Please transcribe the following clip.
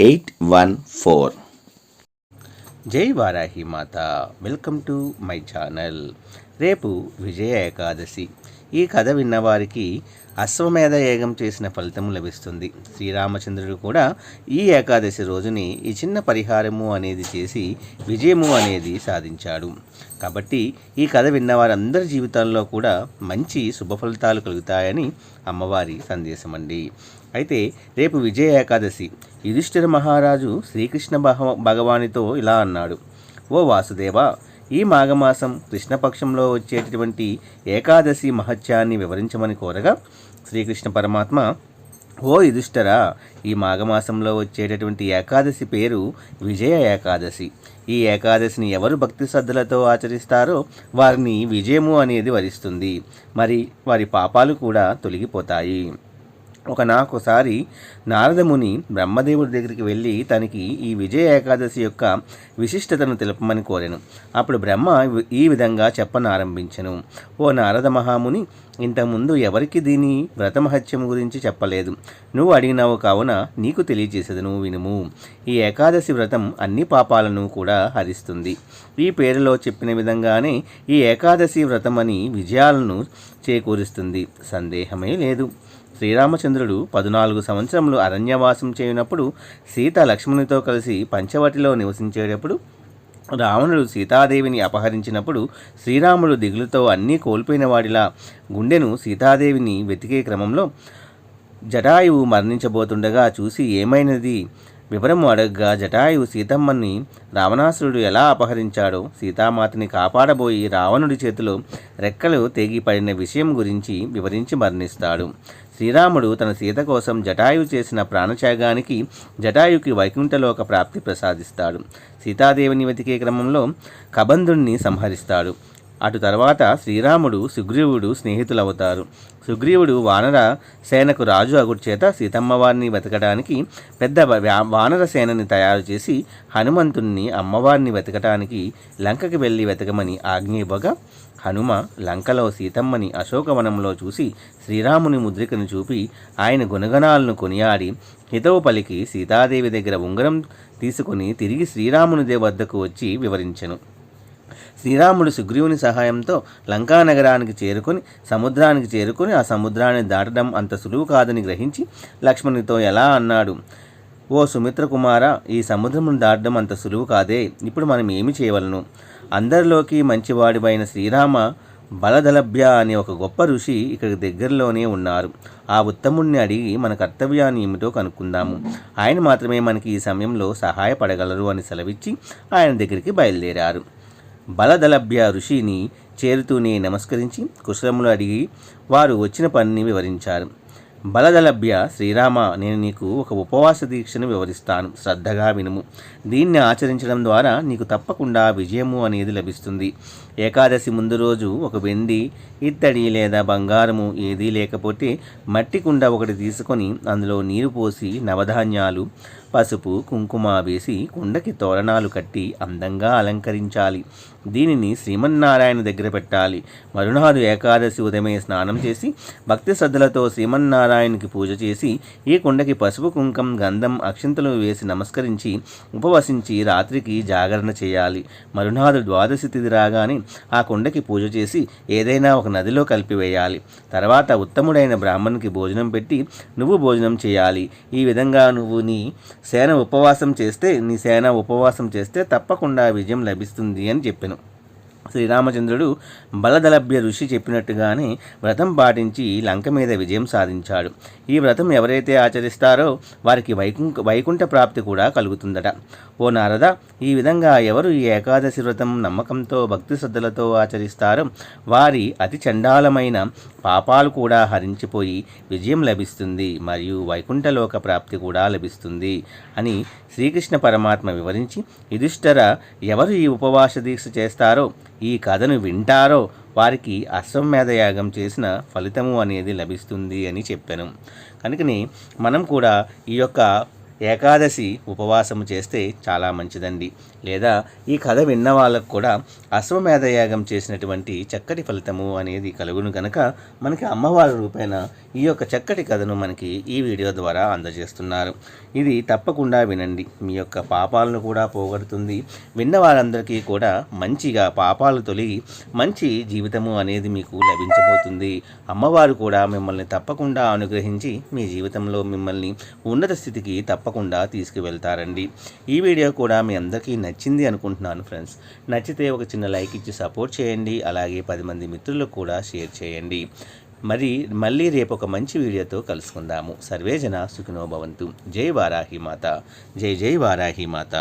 eight one four. జై వారాహి మాత welcome to my channel. రేపు విజయ ఏకాదశి. ఈ కథ విన్నవారికి అశ్వమేధ యాగం చేసిన ఫలితం లభిస్తుంది. శ్రీరామచంద్రుడు కూడా ఈ ఏకాదశి రోజుని ఈ చిన్న పరిహారము అనేది చేసి విజయము అనేది సాధించాడు. కాబట్టి ఈ కథ విన్నవారందరి జీవితాల్లో కూడా మంచి శుభ ఫలితాలు కలుగుతాయని అమ్మవారి సందేశం అండి అయితే రేపు విజయ ఏకాదశి. యుధిష్ఠిర మహారాజు శ్రీకృష్ణ భగవానితో ఇలా అన్నాడు. ఓ వాసుదేవ ఈ మాఘమాసం కృష్ణపక్షంలో వచ్చేటటువంటి ఏకాదశి మహత్యాన్ని వివరించమని కోరగా శ్రీకృష్ణ పరమాత్మ ఓ యుధిష్ఠరా ఈ మాఘమాసంలో వచ్చేటటువంటి ఏకాదశి పేరు విజయ ఏకాదశి. ఈ ఏకాదశిని ఎవరు భక్తి శ్రద్ధలతో ఆచరిస్తారో వారిని విజయము అనేది వరిస్తుంది. మరి వారి పాపాలు కూడా తొలగిపోతాయి. ఒక నాకోసారి నారదముని బ్రహ్మదేవుడి దగ్గరికి వెళ్ళి తనకి ఈ విజయ ఏకాదశి యొక్క విశిష్టతను తెలుపమని కోరాను. అప్పుడు బ్రహ్మ ఈ విధంగా చెప్పనారంభించను. ఓ నారద మహాముని ఇంతకుముందు ఎవరికి దీని వ్రతమహత్యం గురించి చెప్పలేదు. నువ్వు అడిగినావు కావున నీకు తెలియజేసేదను వినుము. ఈ ఏకాదశి వ్రతం అన్ని పాపాలను కూడా హరిస్తుంది. ఈ పేరులో చెప్పిన విధంగానే ఈ ఏకాదశి వ్రతం అని విజయాలను చేకూరుస్తుంది. సందేహమే లేదు. శ్రీరామచంద్రుడు పద్నాలుగు సంవత్సరములు అరణ్యవాసం చేయనప్పుడు సీత లక్ష్మణునితో కలిసి పంచవటిలో నివసించేటప్పుడు రావణుడు సీతాదేవిని అపహరించినప్పుడు శ్రీరాముడు దిగులుతో అన్నీ కోల్పోయిన వాడిలా గుండెను సీతాదేవిని వెతికే క్రమంలో జటాయువు మరణించబోతుండగా చూసి ఏమైనది? వివరము అడగగా జటాయువు సీతమ్మని రావణాసురుడు ఎలా అపహరించాడో సీతామాతని కాపాడబోయి రావణుడి చేతిలో రెక్కలు తెగిపడిన విషయం గురించి వివరించి మరణిస్తాడు. శ్రీరాముడు తన సీత కోసం జటాయు చేసిన ప్రాణత్యాగానికి జటాయుకి వైకుంఠలోక ప్రాప్తి ప్రసాదిస్తాడు. సీతాదేవిని వెతికే క్రమంలో కబంధుణ్ణి సంహరిస్తాడు. అటు తర్వాత శ్రీరాముడు సుగ్రీవుడు స్నేహితులవుతారు. సుగ్రీవుడు వానర సేనకు రాజు అగుడు చేత సీతమ్మవారిని వెతకడానికి పెద్ద వానర సేనని తయారు చేసి హనుమంతుణ్ణి అమ్మవారిని వెతకటానికి లంకకి వెళ్ళి వెతకమని ఆజ్ఞ ఇవ్వగా హనుమ లంకలో సీతమ్మని అశోకవనంలో చూసి శ్రీరాముని ముద్రికను చూపి ఆయన గుణగణాలను కొనియాడి హితవు పలికి సీతాదేవి దగ్గర ఉంగరం తీసుకుని తిరిగి శ్రీరాముని దేవ వద్దకు వచ్చి వివరించెను. శ్రీరాముడు సుగ్రీవుని సహాయంతో లంకా నగరానికి చేరుకొని సముద్రానికి చేరుకొని ఆ సముద్రాన్ని దాటడం అంత సులువు కాదని గ్రహించి లక్ష్మణునితో ఎలా అన్నాడు ఓ సుమిత్ర కుమార ఈ సముద్రమును దాటడం అంత సులువు కాదే ఇప్పుడు మనం ఏమి చేయవలను? అందరిలోకి మంచివాడివైన శ్రీరామ బలదలభ్య అనే ఒక గొప్ప ఋషి ఇక్కడికి దగ్గరలోనే ఉన్నారు. ఆ ఉత్తముణ్ణి అడిగి మన కర్తవ్యాన్ని ఏమిటో కనుక్కుందాము. ఆయన మాత్రమే మనకి ఈ సమయంలో సహాయపడగలరు అని సెలవిచ్చి ఆయన దగ్గరికి బయలుదేరారు. బలదలభ్య ఋషిని చేరుతూనే నమస్కరించి కుశలములు అడిగి వారు వచ్చిన పనిని వివరించారు. బలదలభ్య శ్రీరామ నేను నీకు ఒక ఉపవాస దీక్షను వివరిస్తాను. శ్రద్ధగా వినుము. దీన్ని ఆచరించడం ద్వారా నీకు తప్పకుండా విజయము అనేది లభిస్తుంది. ఏకాదశి ముందు రోజు ఒక వెండి ఇత్తడి లేదా బంగారము ఏదీ లేకపోతే మట్టి కుండ ఒకటి తీసుకొని అందులో నీరు పోసి నవధాన్యాలు పసుపు కుంకుమ వేసి కుండకి తోరణాలు కట్టి అందంగా అలంకరించాలి. దీనిని శ్రీమన్నారాయణ దగ్గర పెట్టాలి. మరునాడు ఏకాదశి ఉదయమే స్నానం చేసి భక్తి శ్రద్ధలతో శ్రీమన్నారాయణకి పూజ చేసి ఈ కుండకి పసుపు కుంకం గంధం అక్షింతలు వేసి నమస్కరించి ఉపవసించి రాత్రికి జాగరణ చేయాలి. మరునాడు ద్వాదశి తిథి రాగానే ఆ కుండకి పూజ చేసి ఏదైనా ఒక నదిలో కలిపివేయాలి. తర్వాత ఉత్తముడైన బ్రాహ్మణునికి భోజనం పెట్టి నువ్వు భోజనం చేయాలి. ఈ విధంగా నువ్వు నీ సేన ఉపవాసం చేస్తే నీ సేన ఉపవాసం చేస్తే తప్పకుండా విజయం లభిస్తుంది అని చెప్పాను. శ్రీరామచంద్రుడు బలదలభ్య ఋషి చెప్పినట్టుగానే వ్రతం పాటించి లంక మీద విజయం సాధించాడు. ఈ వ్రతం ఎవరైతే ఆచరిస్తారో వారికి వైకుంఠ వైకుంఠ ప్రాప్తి కూడా కలుగుతుందట. ఓ నారద ఈ విధంగా ఎవరు ఈ ఏకాదశి వ్రతం నమ్మకంతో భక్తి శ్రద్ధలతో ఆచరిస్తారో వారి అతి చండాలమైన పాపాలు కూడా హరించిపోయి విజయం లభిస్తుంది మరియు వైకుంఠలోక ప్రాప్తి కూడా లభిస్తుంది అని శ్రీకృష్ణ పరమాత్మ వివరించి యుధిష్ఠర ఎవరు ఈ ఉపవాస దీక్ష చేస్తారో ఈ కథను వింటారో వారికి అశ్వమేధ యాగం చేసిన ఫలితము అనేది లభిస్తుంది అని చెప్పాను. కనుకనే మనం కూడా ఈ యొక్క ఏకాదశి ఉపవాసము చేస్తే చాలా మంచిదండి. లేదా ఈ కథ విన్న వాళ్ళకు కూడా అశ్వమేధ యాగం చేసినటువంటి చక్కటి ఫలితము అనేది కలుగును కనుక మనకి అమ్మవారి రూపేణ ఈ యొక్క చక్కటి కథను మనకి ఈ వీడియో ద్వారా అందజేస్తున్నారు. ఇది తప్పకుండా వినండి. మీ యొక్క పాపాలను కూడా పోగొడుతుంది. విన్న వారందరికీ కూడా మంచిగా పాపాలు తొలగి మంచి జీవితము అనేది మీకు లభించబోతుంది. అమ్మవారు కూడా మిమ్మల్ని తప్పకుండా అనుగ్రహించి మీ జీవితంలో మిమ్మల్ని ఉన్నత స్థితికి తప్పకుండా తీసుకువెళ్తారండి. ఈ వీడియో కూడా మీ అందరికీ నచ్చింది అనుకుంటున్నాను ఫ్రెండ్స్. నచ్చితే ఒక చిన్న లైక్ ఇచ్చి సపోర్ట్ చేయండి. అలాగే పది మంది మిత్రులకు కూడా షేర్ చేయండి. మరి మళ్ళీ రేపు ఒక మంచి వీడియోతో కలుసుకుందాము. సర్వేజన సుఖినోభవంతు జై వారాహి మాత. జై జై వారాహి మాత.